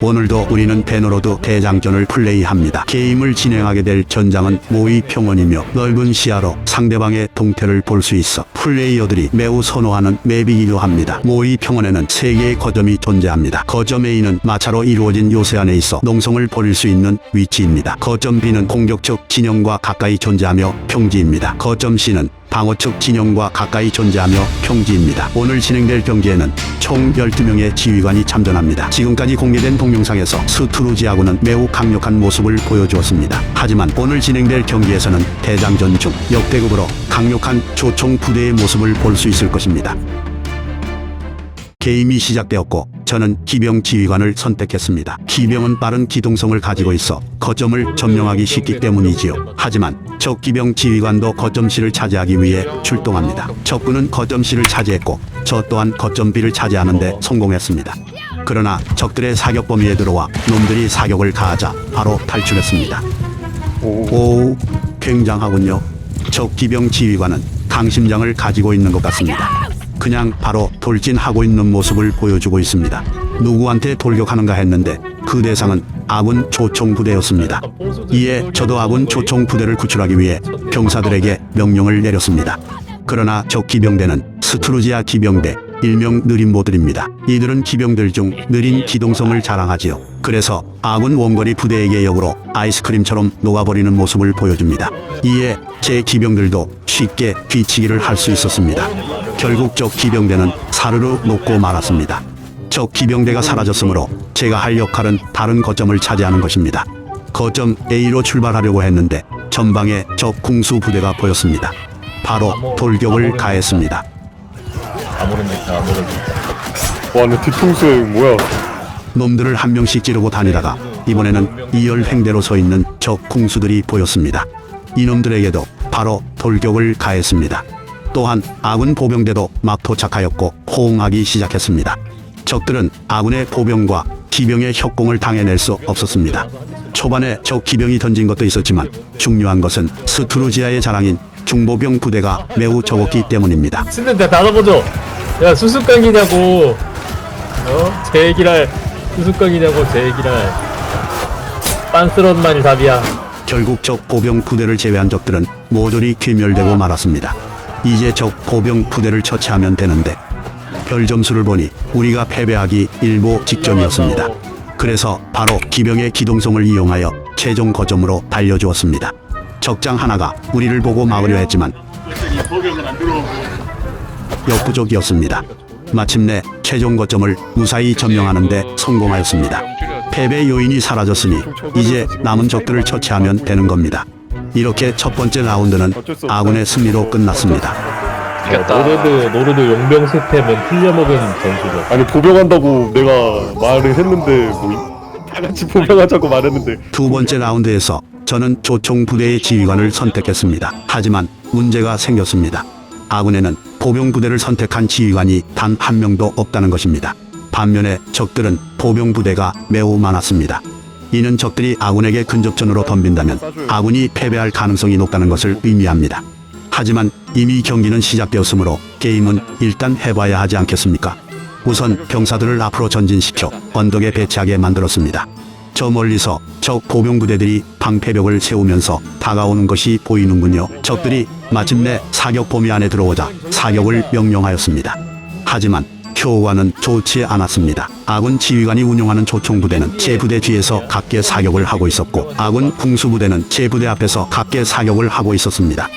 오늘도 우리는 배너로드 대장전을 플레이합니다. 게임을 진행하게 될 전장은 모의 평원이며 넓은 시야로 상대방의 동태를 볼 수 있어 플레이어들이 매우 선호하는 맵이기도 합니다. 모의 평원에는 세 개의 거점이 존재합니다. 거점 A는 마차로 이루어진 요새 안에 있어 농성을 벌일 수 있는 위치입니다. 거점 B는 공격 측 진영과 가까이 존재하며 평지입니다. 거점 C는 방어 측 진영과 가까이 존재하며 평지입니다. 오늘 진행될 경기에는 총 12명의 지휘관이 참전합니다. 지금까지 공개된 동영상에서 스투루지아군은 매우 강력한 모습을 보여주었습니다. 하지만 오늘 진행될 경기에서는 대장전 중 역대급으로 강력한 조총 부대의 모습을 볼 수 있을 것입니다. 게임이 시작되었고 저는 기병 지휘관을 선택했습니다. 기병은 빠른 기동성을 가지고 있어 거점을 점령하기 쉽기 때문이지요. 하지만 적 기병 지휘관도 거점 C를 차지하기 위해 출동합니다. 적군은 거점 C를 차지했고 저 또한 거점 B를 차지하는데 성공했습니다. 그러나 적들의 사격 범위에 들어와 놈들이 사격을 가하자 바로 탈출했습니다. 오, 굉장하군요. 적 기병 지휘관은 강심장을 가지고 있는 것 같습니다. 그냥 바로 돌진하고 있는 모습을 보여주고 있습니다. 누구한테 돌격하는가 했는데 그 대상은 아군 조총 부대였습니다. 이에 저도 아군 조총 부대를 구출하기 위해 병사들에게 명령을 내렸습니다. 그러나 적 기병대는 스트루지아 기병대 일명 느림모들입니다. 이들은 기병들 중 느린 기동성을 자랑하지요. 그래서 아군 원거리 부대에게 역으로 아이스크림처럼 녹아버리는 모습을 보여줍니다. 이에 제 기병들도 쉽게 뒤치기를 할 수 있었습니다. 결국 적 기병대는 사르르 녹고 말았습니다. 적 기병대가 사라졌으므로 제가 할 역할은 다른 거점을 차지하는 것입니다. 거점 A로 출발하려고 했는데 전방에 적 궁수 부대가 보였습니다. 바로 돌격을 가했습니다. 와, 내 뒤통수에 뭐야? 놈들을 한 명씩 찌르고 다니다가 이번에는 이열 횡대로 서 있는 적 궁수들이 보였습니다. 이놈들에게도 바로 돌격을 가했습니다. 또한 아군 보병대도 막 도착하였고 호응하기 시작했습니다. 적들은 아군의 보병과 기병의 협공을 당해낼 수 없었습니다. 초반에 적 기병이 던진 것도 있었지만 중요한 것은 스투루지아의 자랑인 중보병 부대가 매우 적었기 때문입니다. 쓰는 데 나눠보죠 야 수수깡이냐고 어? 제기랄 수수깡이냐고 제기랄 빤스런만이 답이야 결국 적 보병 부대를 제외한 적들은 모조리 귀멸되고 말았습니다. 이제 적 보병 부대를 처치하면 되는데 별 점수를 보니 우리가 패배하기 일보 직전이었습니다. 그래서 바로 기병의 기동성을 이용하여 최종 거점으로 달려주었습니다. 적장 하나가 우리를 보고 막으려 했지만 역부족이었습니다. 마침내 최종 거점을 무사히 점령하는데 성공하였습니다. 패배 요인이 사라졌으니 이제 남은 적들을 처치하면 되는 겁니다. 이렇게 첫 번째 라운드는 아군의 승리로 끝났습니다. 어, 노르드 노르드 용병 스팸은 틀려먹은 전술이야 아니, 보병한다고 내가 말을 했는데, 뭐, 다 같이 보병하자고 말했는데. 두 번째 라운드에서 저는 조총 부대의 지휘관을 선택했습니다. 하지만 문제가 생겼습니다. 아군에는 보병 부대를 선택한 지휘관이 단 한 명도 없다는 것입니다. 반면에 적들은 보병 부대가 매우 많았습니다. 이는 적들이 아군에게 근접전으로 덤빈다면 아군이 패배할 가능성이 높다는 것을 의미합니다. 하지만 이미 경기는 시작되었으므로 게임은 일단 해봐야 하지 않겠습니까? 우선 병사들을 앞으로 전진시켜 언덕에 배치하게 만들었습니다. 저 멀리서 적 보병 부대들이 방패벽을 세우면서 다가오는 것이 보이는군요. 적들이 마침내 사격 범위 안에 들어오자 사격을 명령하였습니다. 하지만 효과는 좋지 않았습니다. 아군 지휘관이 운영하는 조총 부대는 제 부대 뒤에서 각계 사격을 하고 있었고 아군 궁수 부대는 제 부대 앞에서 각계 사격을 하고 있었습니다.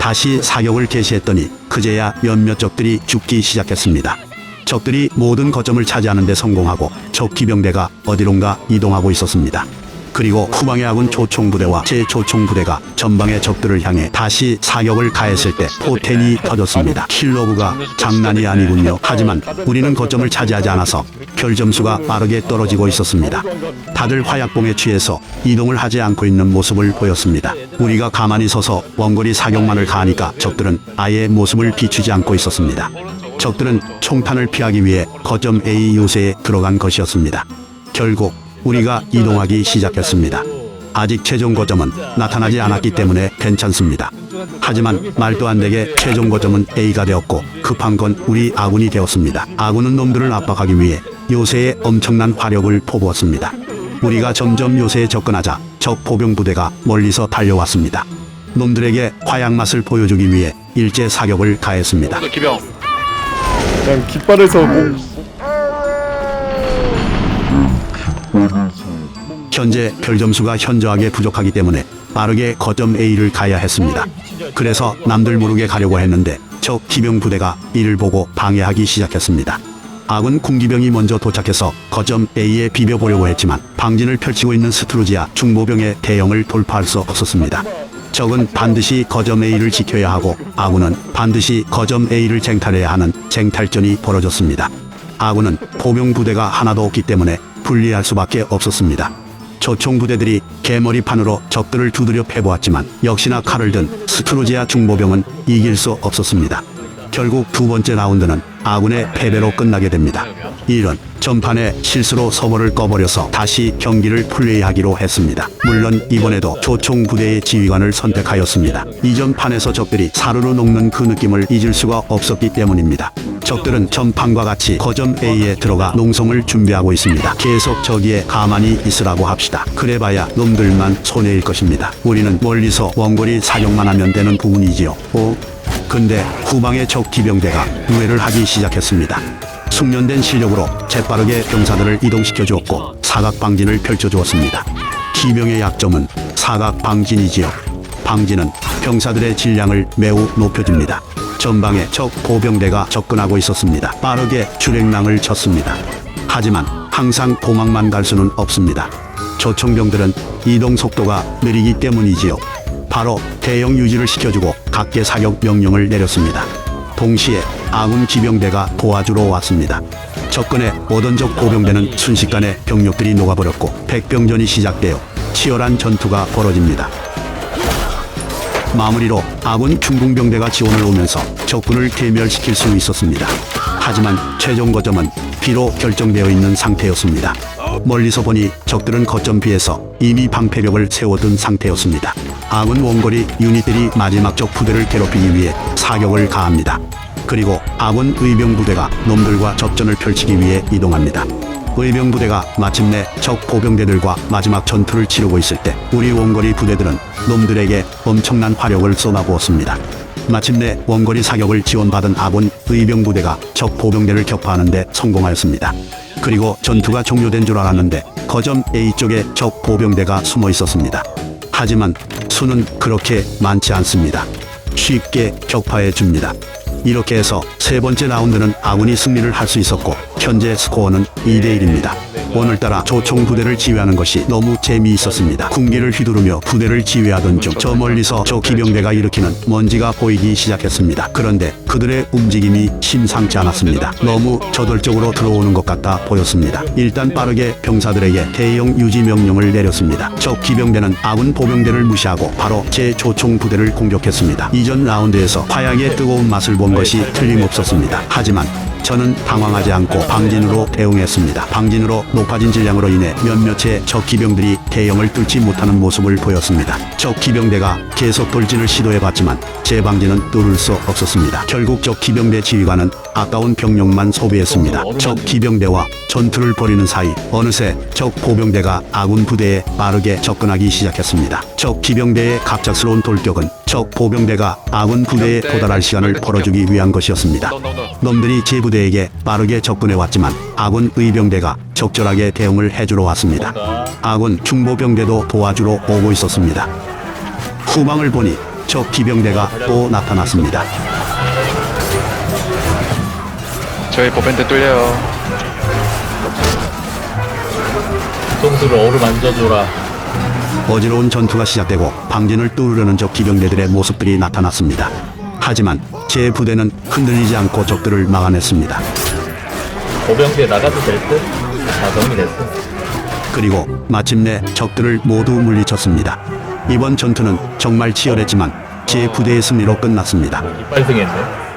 다시 사격을 개시했더니 그제야 몇몇 적들이 죽기 시작했습니다. 적들이 모든 거점을 차지하는 데 성공하고 적 기병대가 어디론가 이동하고 있었습니다. 그리고 후방의 아군 조총부대와 제 조총부대가 전방의 적들을 향해 다시 사격을 가했을 때 포텐이 터졌습니다. 킬러브가 장난이 아니군요. 하지만 우리는 거점을 차지하지 않아서 별 점수가 빠르게 떨어지고 있었습니다. 다들 화약봉에 취해서 이동을 하지 않고 있는 모습을 보였습니다. 우리가 가만히 서서 원거리 사격만을 가하니까 적들은 아예 모습을 비추지 않고 있었습니다. 적들은 총탄을 피하기 위해 거점 A 요새에 들어간 것이었습니다. 결국 우리가 이동하기 시작했습니다. 아직 최종 거점은 나타나지 않았기 때문에 괜찮습니다. 하지만 말도 안 되게 최종 거점은 A가 되었고 급한 건 우리 아군이 되었습니다. 아군은 놈들을 압박하기 위해 요새에 엄청난 화력을 포부었습니다. 우리가 점점 요새에 접근하자 적 보병 부대가 멀리서 달려왔습니다. 놈들에게 화약 맛을 보여주기 위해 일제 사격을 가했습니다. 그냥 깃발에서 뭐 현재 별 점수가 현저하게 부족하기 때문에 빠르게 거점 A를 가야 했습니다. 그래서 남들 모르게 가려고 했는데 적 기병 부대가 이를 보고 방해하기 시작했습니다. 아군 군기병이 먼저 도착해서 거점 A에 비벼보려고 했지만 방진을 펼치고 있는 스트루지아 중보병의 대형을 돌파할 수 없었습니다. 적은 반드시 거점 A를 지켜야 하고 아군은 반드시 거점 A를 쟁탈해야 하는 쟁탈전이 벌어졌습니다. 아군은 포병 부대가 하나도 없기 때문에 불리할 수밖에 없었습니다. 조총 부대들이 개머리판으로 적들을 두드려 패보았지만 역시나 칼을 든 스트로지아 중보병은 이길 수 없었습니다. 결국 두 번째 라운드는 아군의 패배로 끝나게 됩니다. 이런 전판에 실수로 서버를 꺼버려서 다시 경기를 플레이하기로 했습니다. 물론 이번에도 조총 부대의 지휘관을 선택하였습니다. 이전 판에서 적들이 사르르 녹는 그 느낌을 잊을 수가 없었기 때문입니다. 적들은 전판과 같이 거점 A에 들어가 농성을 준비하고 있습니다. 계속 저기에 가만히 있으라고 합시다. 그래봐야 놈들만 손해일 것입니다. 우리는 멀리서 원거리 사격만 하면 되는 부분이지요. 오, 근데 후방의 적 기병대가 우회를 하기 시작했습니다. 숙련된 실력으로 재빠르게 병사들을 이동시켜 주었고 사각 방진을 펼쳐 주었습니다. 기병의 약점은 사각 방진이지요. 방진은 병사들의 질량을 매우 높여줍니다. 전방에 적 보병대가 접근하고 있었습니다. 빠르게 주랭랑을 쳤습니다. 하지만 항상 도망만 갈 수는 없습니다. 조총병들은 이동 속도가 느리기 때문이지요. 바로 대형 유지를 시켜주고 각계 사격 명령을 내렸습니다. 동시에 아군 기병대가 도와주러 왔습니다. 접근해 오던 적 보병대는 순식간에 병력들이 녹아버렸고 백병전이 시작되어 치열한 전투가 벌어집니다. 마무리로 아군 중공병대가 지원을 오면서 적군을 괴멸시킬 수 있었습니다. 하지만 최종 거점은 비로 결정되어 있는 상태였습니다. 멀리서 보니 적들은 거점 비에서 이미 방패벽을 세워둔 상태였습니다. 아군 원거리 유닛들이 마지막 적 부대를 괴롭히기 위해 사격을 가합니다. 그리고 아군 의병 부대가 놈들과 접전을 펼치기 위해 이동합니다. 의병 부대가 마침내 적 보병대들과 마지막 전투를 치르고 있을 때 우리 원거리 부대들은 놈들에게 엄청난 화력을 쏟아부었습니다. 마침내 원거리 사격을 지원받은 아군 의병 부대가 적 보병대를 격파하는데 성공하였습니다. 그리고 전투가 종료된 줄 알았는데 거점 A 쪽에 적 보병대가 숨어 있었습니다. 하지만 수는 그렇게 많지 않습니다. 쉽게 격파해 줍니다. 이렇게 해서 세 번째 라운드는 아군이 승리를 할 수 있었고 현재 스코어는 2대 1입니다. 오늘따라 조총 부대를 지휘하는 것이 너무 재미있었습니다. 군기를 휘두르며 부대를 지휘하던 중 저 멀리서 저 기병대가 일으키는 먼지가 보이기 시작했습니다. 그런데 그들의 움직임이 심상치 않았습니다. 너무 저돌적으로 들어오는 것 같아 보였습니다. 일단 빠르게 병사들에게 대형 유지 명령을 내렸습니다. 저 기병대는 아군 보병대를 무시하고 바로 제 조총 부대를 공격했습니다. 이전 라운드에서 화약의 뜨거운 맛을 본 것이 틀림없었습니다. 하지만 저는 당황하지 않고 방진으로 대응했습니다. 방진으로 높아진 질량으로 인해 몇몇의 적 기병들이 대형을 뚫지 못하는 모습을 보였습니다. 적 기병대가 계속 돌진을 시도해봤지만 제 방진은 뚫을 수 없었습니다. 결국 적 기병대 지휘관은 아까운 병력만 소비했습니다. 적 기병대와 전투를 벌이는 사이 어느새 적 보병대가 아군 부대에 빠르게 접근하기 시작했습니다. 적 기병대의 갑작스러운 돌격은 적 보병대가 아군 부대에 도달할 시간을 벌어주기 위한 것이었습니다. 놈들이 제 부대에게 빠르게 접근해 왔지만 아군 의병대가 적절하게 대응을 해주러 왔습니다. 아군 중보병대도 도와주러 오고 있었습니다. 후방을 보니 적 기병대가 또 나타났습니다. 저희 보밴드 뚫려요 정수를 어루 만져줘라. 어지러운 전투가 시작되고 방진을 뚫으려는 적 기병대들의 모습들이 나타났습니다. 하지만 제 부대는 흔들리지 않고 적들을 막아냈습니다. 보병대 나가도 될 듯? 다 정리됐어. 그리고 마침내 적들을 모두 물리쳤습니다. 이번 전투는 정말 치열했지만 제 부대의 승리로 끝났습니다. 이빨 승했네.